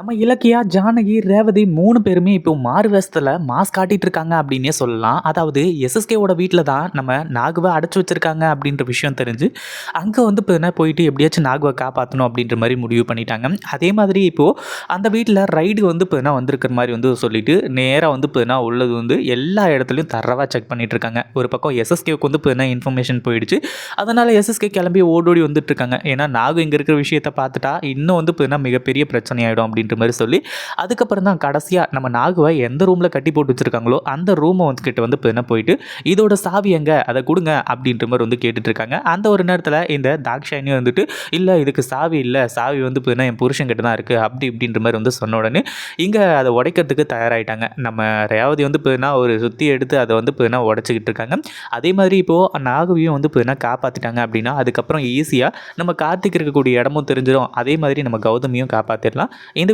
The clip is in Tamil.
நம்ம இலக்கியா ஜானகி ரேவதி மூணு பேருமே இப்போ மாறு வேஷத்தில் மாஸ்க் காட்டிட்டு இருக்காங்க அப்படின்னே சொல்லலாம். அதாவது எஸ்எஸ்கேவோட வீட்டில் தான் நம்ம நாகுவை அடைச்சி வச்சிருக்காங்க அப்படின்ற விஷயம் தெரிஞ்சு அங்கே வந்து இப்போ போயிட்டு எப்படியாச்சும் நாகுவை காப்பாற்றணும் அப்படின்ற மாதிரி முடிவு பண்ணிட்டாங்க. அதே மாதிரி இப்போது அந்த வீட்டில் ரைடு வந்து இப்போ வந்திருக்கிற மாதிரி வந்து சொல்லிட்டு நேராக வந்து இப்போ உள்ளது வந்து எல்லா இடத்துலையும் தரவாக செக் பண்ணிட்டு இருக்காங்க. ஒரு பக்கம் எஸ்எஸ்கேவுக்கு வந்து இப்போ இன்ஃபர்மேஷன் போயிடுச்சு அதனால் எஸ்எஸ்கே கிளம்பி ஓடோடி வந்துட்டு இருக்காங்க. ஏன்னா நாகு இங்கே இருக்கிற விஷயத்தை பார்த்துட்டா இன்னும் வந்து இப்போ மிகப்பெரிய பிரச்சனை ஆகிடும் அப்படின்ற மாதிரி சொல்லி அதுக்கப்புறம் தான் கடைசியாக நம்ம நாகுவை எந்த ரூமில் கட்டி போட்டு வச்சுருக்காங்களோ அந்த ரூமை வந்து கிட்ட வந்து இப்போ என்ன போயிட்டு இதோட சாவி எங்க? அதை கொடுங்க அப்படின்ற மாதிரி வந்து கேட்டுட்ருக்காங்க அந்த ஒரு நேரத்தில் இந்த தாக்ஷாயினி வந்துட்டு இல்லை இதுக்கு சாவி இல்லை. சாவி வந்து இப்போ என்ன என் புருஷன் கிட்ட தான் இருக்குது அப்படி இப்படின்ற மாதிரி வந்து சொன்ன உடனே இங்கே அதை உடைக்கிறதுக்கு தயாராகிட்டாங்க நம்ம ரேவதி வந்து இப்போ ஒரு சுற்றி எடுத்து அதை வந்து இப்போ என்ன உடச்சிக்கிட்டு இருக்காங்க. அதே மாதிரி இப்போது நாகுவையும் வந்து இப்போ என்ன காப்பாற்றிட்டாங்க அப்படின்னா அதுக்கப்புறம் ஈஸியாக நம்ம கார்த்திக் இருக்கக்கூடிய இடமும் தெரிஞ்சிடும் அதே மாதிரி நம்ம கௌதமியும் காப்பாற்றிடலாம் இந்த